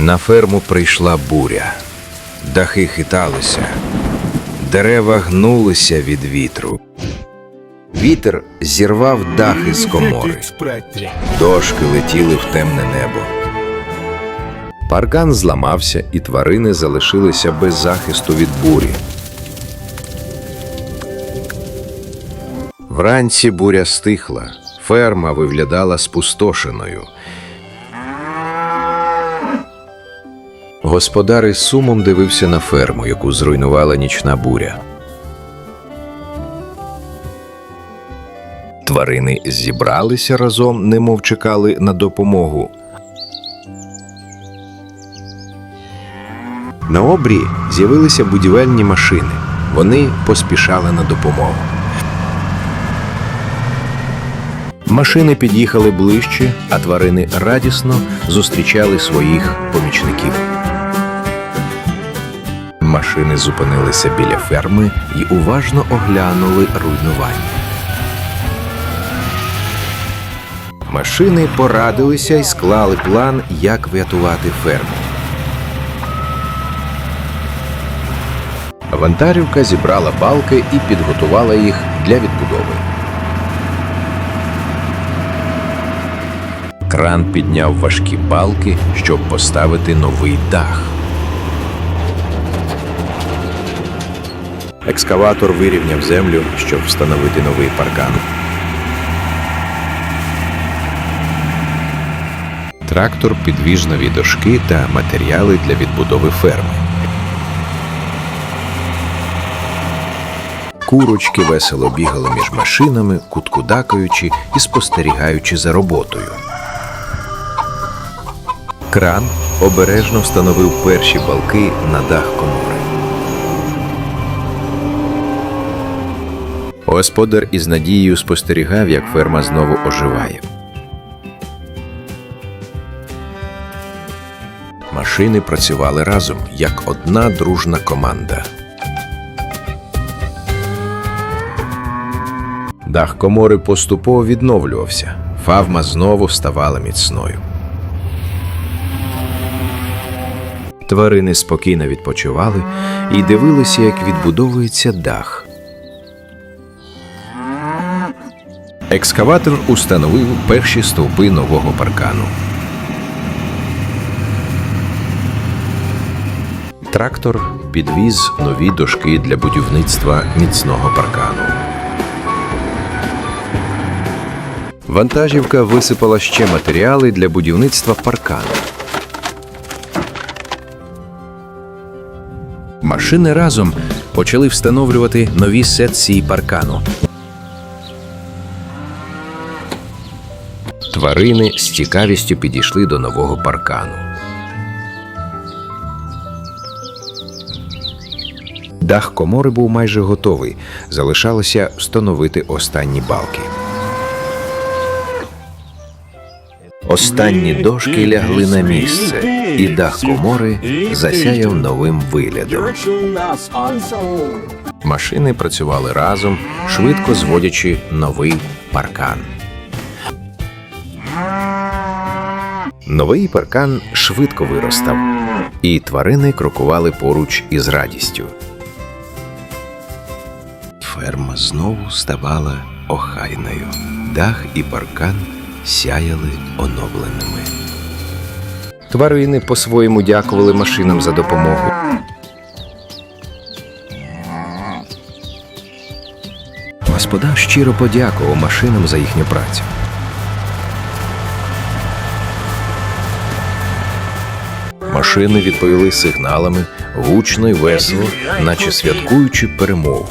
На ферму прийшла буря. Дахи хиталися, дерева гнулися від вітру. Вітер зірвав дахи з комори. Дошки летіли в темне небо. Паркан зламався, і тварини залишилися без захисту від бурі. Вранці буря стихла, ферма виглядала спустошеною. Господар із сумом дивився на ферму, яку зруйнувала нічна буря. Тварини зібралися разом, немов чекали на допомогу. На обрії з'явилися будівельні машини. Вони поспішали на допомогу. Машини під'їхали ближче, а тварини радісно зустрічали своїх помічників. Машини зупинилися біля ферми і уважно оглянули руйнування. Машини порадилися і склали план, як врятувати ферму. Вантарівка зібрала балки і підготувала їх для відбудови. Кран підняв важкі балки, щоб поставити новий дах. Екскаватор вирівняв землю, щоб встановити новий паркан. Трактор підвіз нові дошки та матеріали для відбудови ферми. Курочки весело бігали між машинами, куткудакаючи і спостерігаючи за роботою. Кран обережно встановив перші балки на дах комори. Господар із надією спостерігав, як ферма знову оживає. Машини працювали разом як одна дружна команда. Дах комори поступово відновлювався. Фавма знову ставала міцною. Тварини спокійно відпочивали і дивилися, як відбудовується дах. Екскаватор установив перші стовпи нового паркану. Трактор підвіз нові дошки для будівництва міцного паркану. Вантажівка висипала ще матеріали для будівництва паркану. Машини разом почали встановлювати нові секції паркану. Тварини з цікавістю підійшли до нового паркану. Дах комори був майже готовий. Залишалося встановити останні балки. Останні дошки лягли на місце, і дах комори засяяв новим виглядом. Машини працювали разом, швидко зводячи новий паркан. Новий паркан швидко виростав, і тварини крокували поруч із радістю. Ферма знову ставала охайною. Дах і паркан сяяли оновленими. Тварини по-своєму дякували машинам за допомогу. Господар щиро подякував машинам за їхню працю. Машини відповіли сигналами гучно й весело, наче святкуючи перемогу.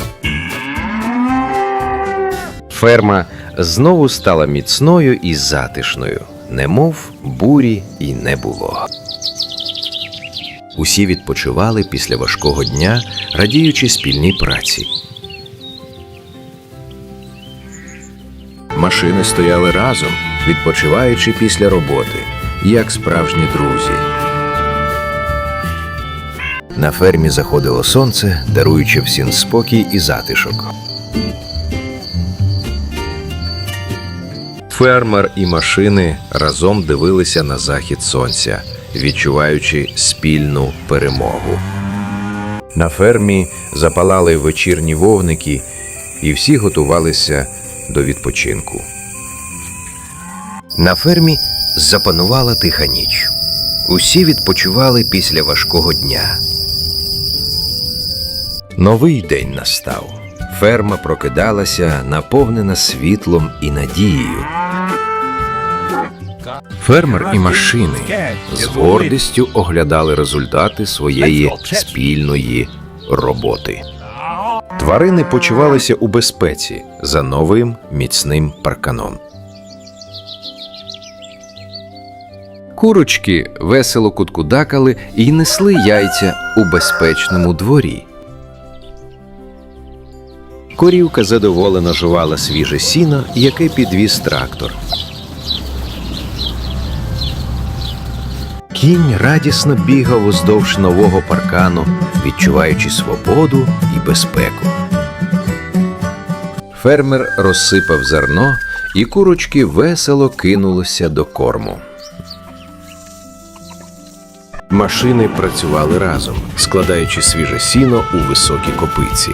Ферма знову стала міцною і затишною, немов бурі й не було. Усі відпочивали після важкого дня, радіючи спільній праці. Машини стояли разом, відпочиваючи після роботи, як справжні друзі. На фермі заходило сонце, даруючи всім спокій і затишок. Фермер і машини разом дивилися на захід сонця, відчуваючи спільну перемогу. На фермі запалали вечірні вогники, і всі готувалися до відпочинку. На фермі запанувала тиха ніч. Усі відпочивали після важкого дня. Новий день настав. Ферма прокидалася, наповнена світлом і надією. Фермер і машини з гордістю оглядали результати своєї спільної роботи. Тварини почувалися у безпеці за новим міцним парканом. Курочки весело куткудакали і несли яйця у безпечному дворі. Корівка задоволено жувала свіже сіно, яке підвіз трактор. Кінь радісно бігав уздовж нового паркану, відчуваючи свободу і безпеку. Фермер розсипав зерно, і курочки весело кинулися до корму. Машини працювали разом, складаючи свіже сіно у високі копиці.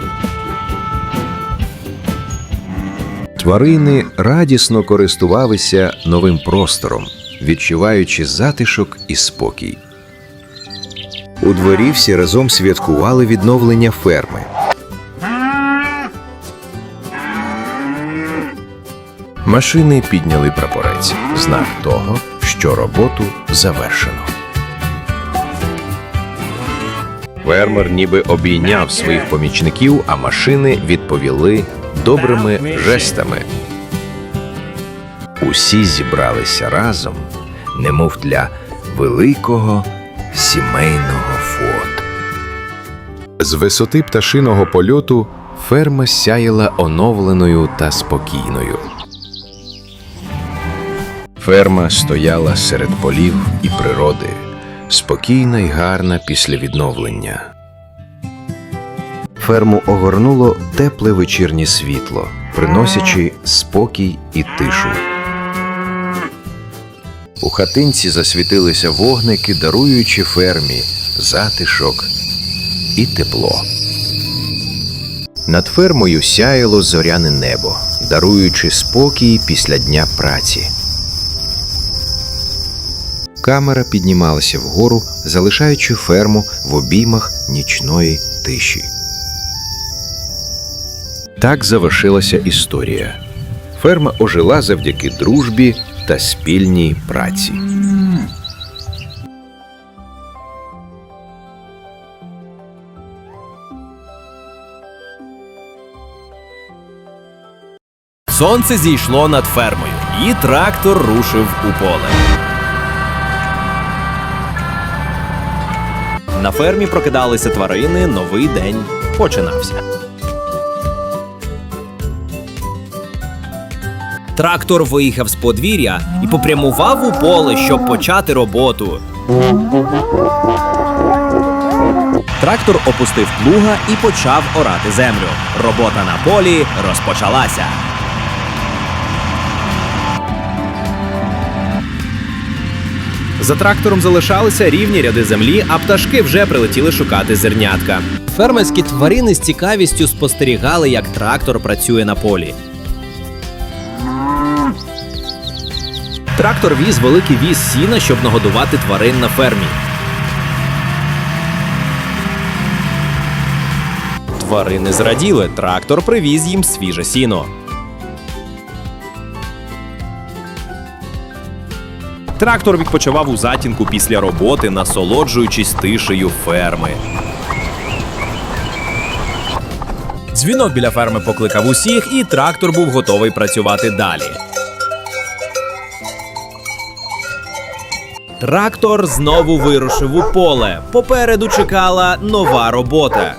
Тварини радісно користувалися новим простором, відчуваючи затишок і спокій. У дворі всі разом святкували відновлення ферми. Машини підняли прапорець, знак того, що роботу завершено. Фермер ніби обійняв своїх помічників, а машини відповіли добрими жестами. Усі зібралися разом, немов для великого сімейного фото. З висоти пташиного польоту ферма сяяла оновленою та спокійною. Ферма стояла серед полів і природи, спокійна й гарна після відновлення. Ферму огорнуло тепле вечірнє світло, приносячи спокій і тишу. У хатинці засвітилися вогники, даруючи фермі затишок і тепло. Над фермою сяяло зоряне небо, даруючи спокій після дня праці. Камера піднімалася вгору, залишаючи ферму в обіймах нічної тиші. Так завершилася історія. Ферма ожила завдяки дружбі та спільній праці. Сонце зійшло над фермою, і трактор рушив у поле. На фермі прокидалися тварини, новий день починався. Трактор виїхав з подвір'я і попрямував у поле, щоб почати роботу. Трактор опустив плуга і почав орати землю. Робота на полі розпочалася. За трактором залишалися рівні ряди землі, а пташки вже прилетіли шукати зернятка. Фермерські тварини з цікавістю спостерігали, як трактор працює на полі. Трактор віз великий віз сіна, щоб нагодувати тварин на фермі. Тварини зраділи. Трактор привіз їм свіже сіно. Трактор відпочивав у затінку після роботи, насолоджуючись тишею ферми. Дзвінок біля ферми покликав усіх, і трактор був готовий працювати далі. Трактор знову вирушив у поле. Попереду чекала нова робота.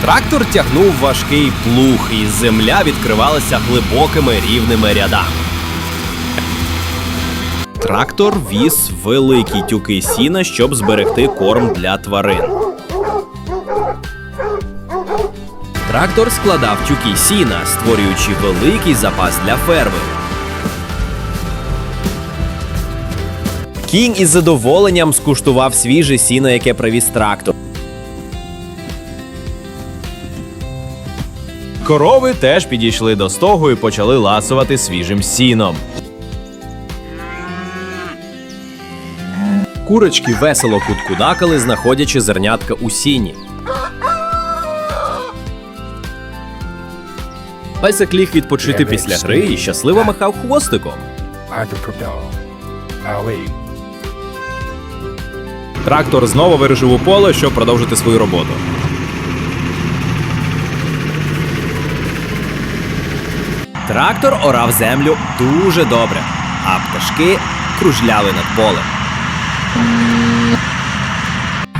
Трактор тягнув важкий плуг, і земля відкривалася глибокими рівними рядами. Трактор віз великі тюки сіна, щоб зберегти корм для тварин. Трактор складав тюки сіна, створюючи великий запас для ферми. Кінь із задоволенням скуштував свіже сіно, яке привіз трактор. Корови теж підійшли до стогу і почали ласувати свіжим сіном. Курочки весело куткудакали, знаходячи зернятка у сіні. Песик ліг відпочити після гри і щасливо махав хвостиком. Трактор знову вирушив у поле, щоб продовжити свою роботу. Трактор орав землю дуже добре, а пташки кружляли над полем.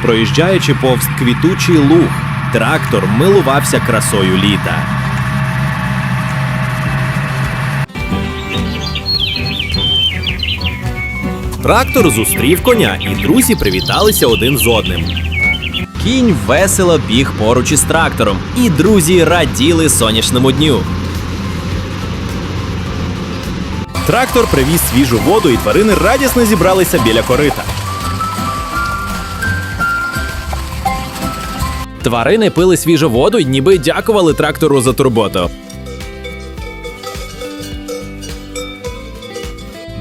Проїжджаючи повз квітучий луг, трактор милувався красою літа. Трактор зустрів коня, і друзі привіталися один з одним. Кінь весело біг поруч із трактором, і друзі раділи сонячному дню. Трактор привіз свіжу воду, і тварини радісно зібралися біля корита. Тварини пили свіжу воду ніби дякували трактору за турботу.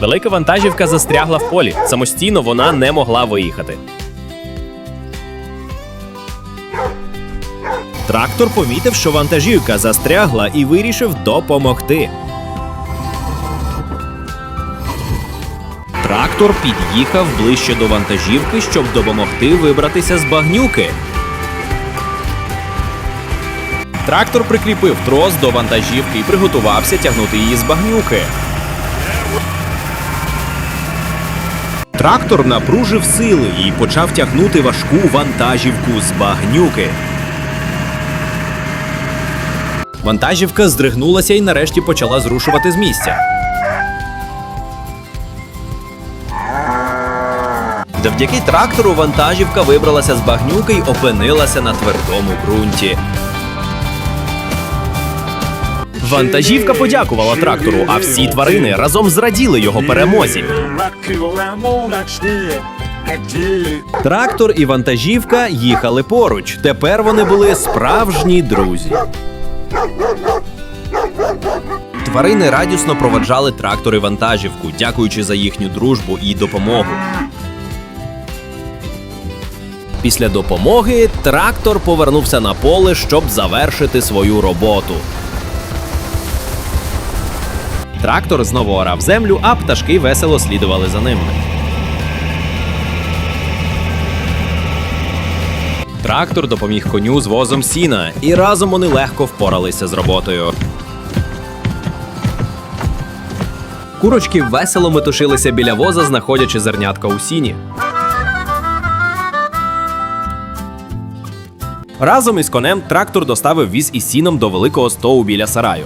Велика вантажівка застрягла в полі. Самостійно вона не могла виїхати. Трактор помітив, що вантажівка застрягла і вирішив допомогти. Трактор під'їхав ближче до вантажівки, щоб допомогти вибратися з багнюки. Трактор прикріпив трос до вантажівки і приготувався тягнути її з багнюки. Трактор напружив сили і почав тягнути важку вантажівку з багнюки. Вантажівка здригнулася і нарешті почала зрушувати з місця. Завдяки трактору вантажівка вибралася з багнюки й опинилася на твердому ґрунті. Вантажівка подякувала трактору, а всі тварини разом зраділи його перемозі. Трактор і вантажівка їхали поруч. Тепер вони були справжні друзі. Тварини радісно проводжали трактор і вантажівку, дякуючи за їхню дружбу і допомогу. Після допомоги трактор повернувся на поле, щоб завершити свою роботу. Трактор знову орав землю, а пташки весело слідували за ним. Трактор допоміг коню з возом сіна, і разом вони легко впоралися з роботою. Курочки весело метушилися біля воза, знаходячи зернятка у сіні. Разом із конем трактор доставив віз із сіном до великого стову біля сараю.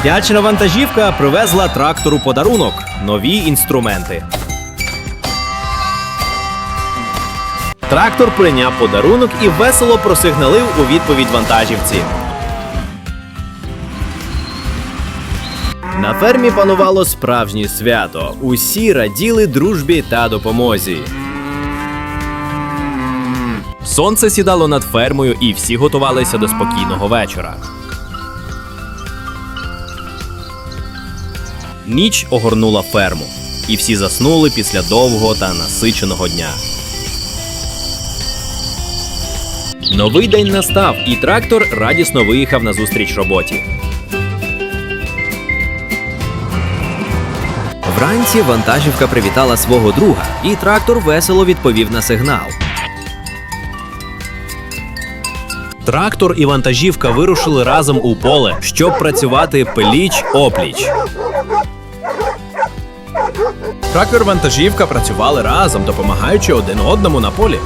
Вдячна вантажівка привезла трактору подарунок нові інструменти. Трактор прийняв подарунок і весело просигналив у відповідь вантажівці. На фермі панувало справжнє свято. Усі раділи дружбі та допомозі. Сонце сідало над фермою, і всі готувалися до спокійного вечора. Ніч огорнула ферму, і всі заснули після довгого та насиченого дня. Новий день настав, і трактор радісно виїхав на зустріч роботі. Вранці вантажівка привітала свого друга, і трактор весело відповів на сигнал. Трактор і вантажівка вирушили разом у поле, щоб працювати пліч опліч. Трактор вантажівка працювали разом, допомагаючи один одному на полі.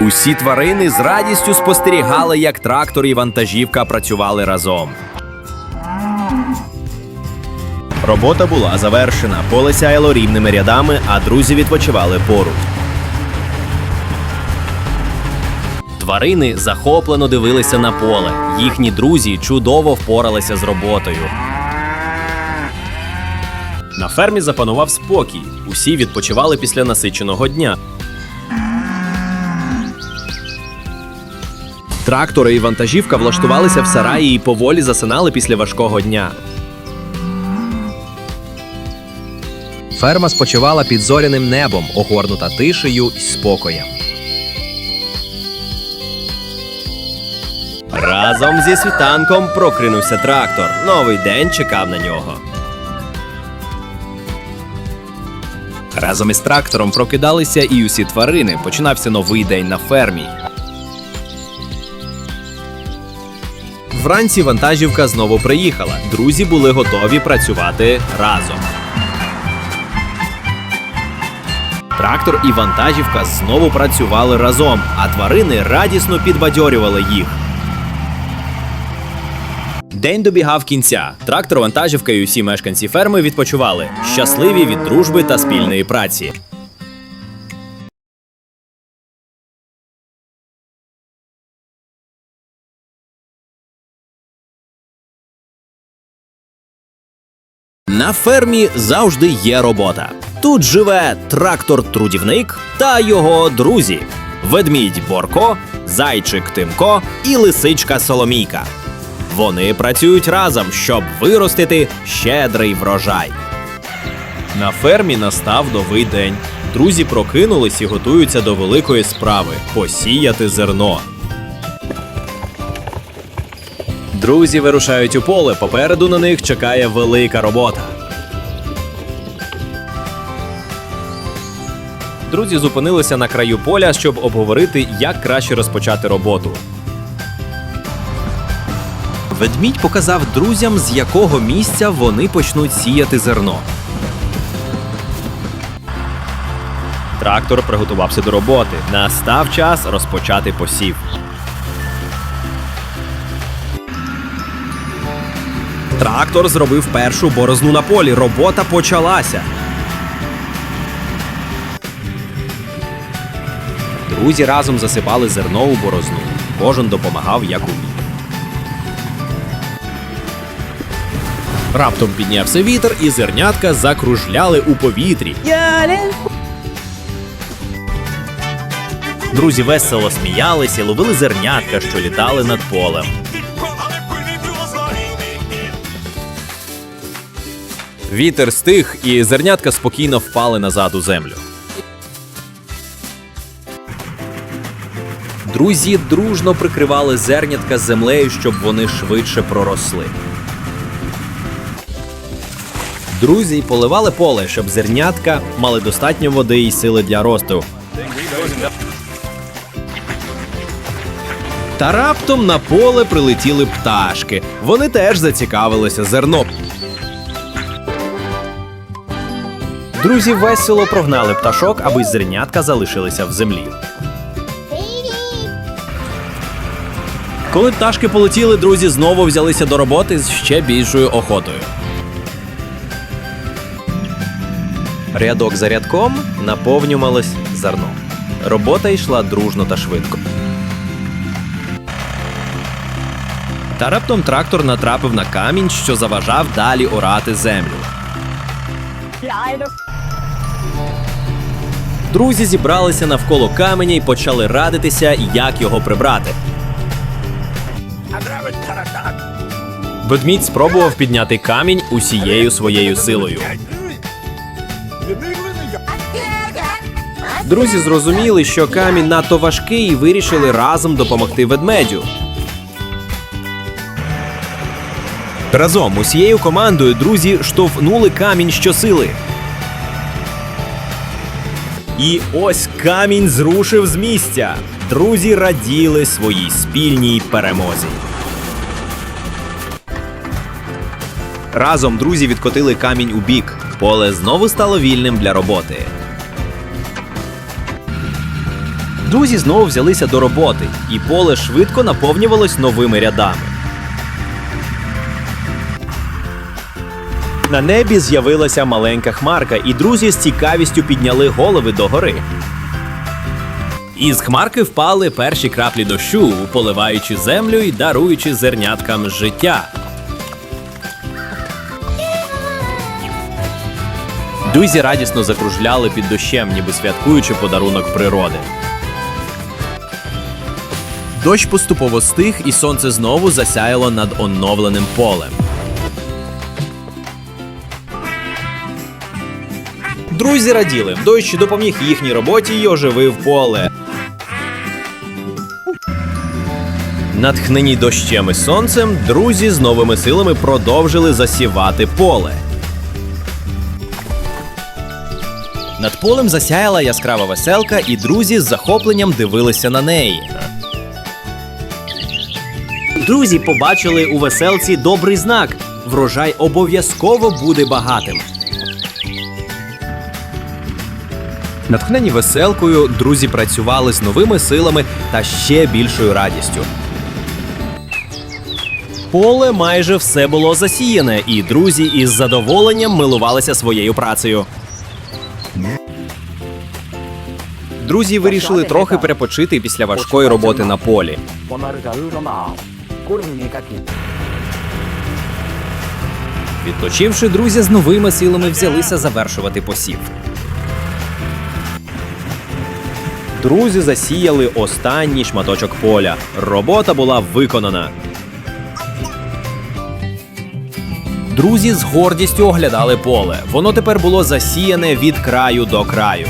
Усі тварини з радістю спостерігали, як трактор і вантажівка працювали разом. Робота була завершена, поле сяяло рівними рядами, а друзі відпочивали поруч. Тварини захоплено дивилися на поле. Їхні друзі чудово впоралися з роботою. На фермі запанував спокій. Усі відпочивали після насиченого дня. Трактори і вантажівка влаштувалися в сараї і поволі засинали після важкого дня. Ферма спочивала під зоряним небом, огорнута тишею і спокоєм. Разом зі світанком прокинувся трактор. Новий день чекав на нього. Разом із трактором прокидалися і усі тварини. Починався новий день на фермі. Вранці вантажівка знову приїхала. Друзі були готові працювати разом. Трактор і вантажівка знову працювали разом, а тварини радісно підбадьорювали їх. День добігав кінця. Трактор, вантажівка і усі мешканці ферми відпочивали, щасливі від дружби та спільної праці. На фермі завжди є робота. Тут живе трактор-трудівник та його друзі: ведмідь Борко, зайчик Тимко і лисичка Соломійка. Вони працюють разом, щоб виростити щедрий врожай. На фермі настав новий день. Друзі прокинулись і готуються до великої справи посіяти зерно. Друзі вирушають у поле. Попереду на них чекає велика робота. Друзі зупинилися на краю поля, щоб обговорити, як краще розпочати роботу. Ведмідь показав друзям, з якого місця вони почнуть сіяти зерно. Трактор приготувався до роботи. Настав час розпочати посів. Трактор зробив першу борозну на полі. Робота почалася. Друзі разом засипали зерно у борозну. Кожен допомагав як умів. Раптом піднявся вітер, і зернятка закружляли у повітрі. Друзі весело сміялися, ловили зернятка, що літали над полем. Вітер стих, і зернятка спокійно впали назад у землю. Друзі дружно прикривали зернятка землею, щоб вони швидше проросли. Друзі поливали поле, щоб зернятка мали достатньо води і сили для росту. Та раптом на поле прилетіли пташки. Вони теж зацікавилися зерном. Друзі весело прогнали пташок, аби зернятка залишилися в землі. Коли пташки полетіли, друзі знову взялися до роботи з ще більшою охотою. Рядок за рядком наповнювалось зерно. Робота йшла дружно та швидко. Та раптом трактор натрапив на камінь, що заважав далі орати землю. Друзі зібралися навколо каменя і почали радитися, як його прибрати. Ведмідь спробував підняти камінь усією своєю силою. Друзі зрозуміли, що камінь надто важкий і вирішили разом допомогти ведмедю. Разом усією командою друзі штовхнули камінь щосили. І ось камінь зрушив з місця. Друзі раділи своїй спільній перемозі. Разом друзі відкотили камінь у бік. Поле знову стало вільним для роботи. Друзі знову взялися до роботи, і поле швидко наповнювалось новими рядами. На небі з'явилася маленька хмарка, і друзі з цікавістю підняли голови догори. Із хмарки впали перші краплі дощу, поливаючи землю і даруючи зерняткам життя. Друзі радісно закружляли під дощем, ніби святкуючи подарунок природи. Дощ поступово стих, і сонце знову засяяло над оновленим полем. Друзі раділи, дощ допоміг їхній роботі і оживив поле. Натхнені дощем і сонцем, друзі з новими силами продовжили засівати поле. Над полем засяяла яскрава веселка, і друзі з захопленням дивилися на неї. Друзі побачили у веселці добрий знак. Врожай обов'язково буде багатим. Натхнені веселкою, друзі працювали з новими силами та ще більшою радістю. Поле майже все було засіяне, і друзі із задоволенням милувалися своєю працею. Друзі вирішили трохи перепочити після важкої роботи на полі. Відпочивши, друзі з новими силами взялися завершувати посів. Друзі засіяли останній шматочок поля. Робота була виконана. Друзі з гордістю оглядали поле. Воно тепер було засіяне від краю до краю.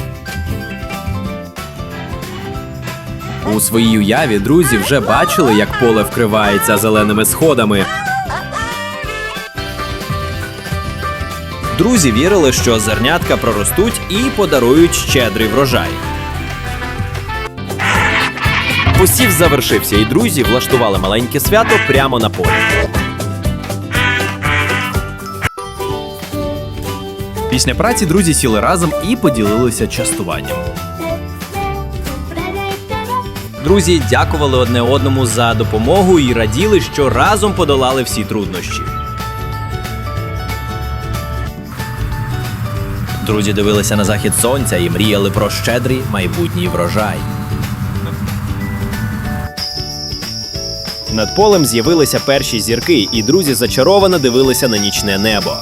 У своїй уяві друзі вже бачили, як поле вкривається зеленими сходами. Друзі вірили, що зернятка проростуть і подарують щедрий врожай. Посів завершився, і друзі влаштували маленьке свято прямо на полі. Після праці друзі сіли разом і поділилися частуванням. Друзі дякували одне одному за допомогу і раділи, що разом подолали всі труднощі. Друзі дивилися на захід сонця і мріяли про щедрий майбутній врожай. Над полем з'явилися перші зірки, і друзі зачаровано дивилися на нічне небо.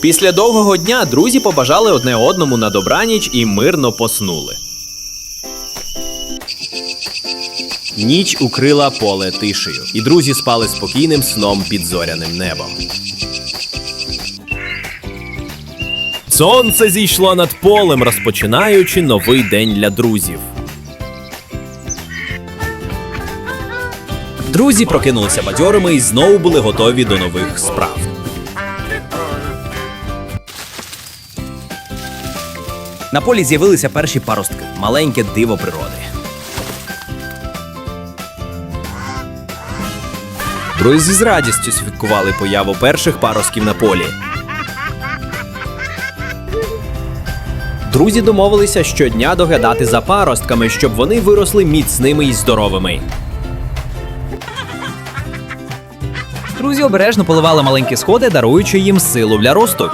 Після довгого дня друзі побажали одне одному на добраніч і мирно поснули. Ніч укрила поле тишею, і друзі спали спокійним сном під зоряним небом. Сонце зійшло над полем, розпочинаючи новий день для друзів. Друзі прокинулися бадьорими і знову були готові до нових справ. На полі з'явилися перші паростки маленьке диво природи. Друзі з радістю святкували появу перших паростків на полі. Друзі домовилися щодня доглядати за паростками, щоб вони виросли міцними і здоровими. Друзі обережно поливали маленькі сходи, даруючи їм силу для росту.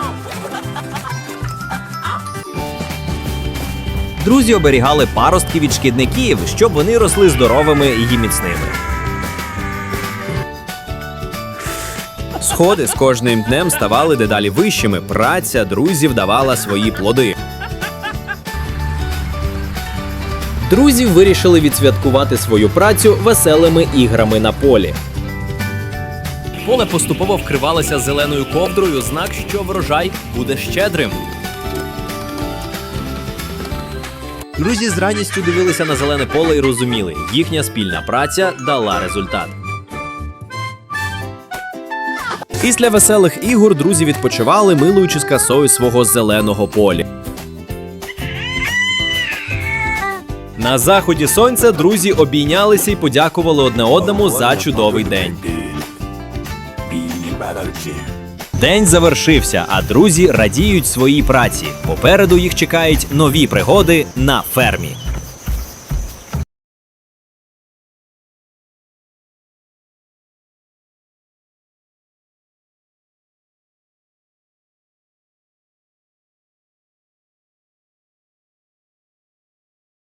Друзі оберігали паростки від шкідників, щоб вони росли здоровими і міцними. Сходи з кожним днем ставали дедалі вищими. Праця друзів давала свої плоди. Друзі вирішили відсвяткувати свою працю веселими іграми на полі. Поле поступово вкривалося зеленою ковдрою, знак, що врожай буде щедрим. Друзі з радістю дивилися на зелене поле і розуміли, їхня спільна праця дала результат. Після веселих ігор друзі відпочивали, милуючись красою свого зеленого поля. На заході сонця друзі обійнялися і подякували одне одному за чудовий день. День завершився, а друзі радіють своїй праці. Попереду їх чекають нові пригоди на фермі.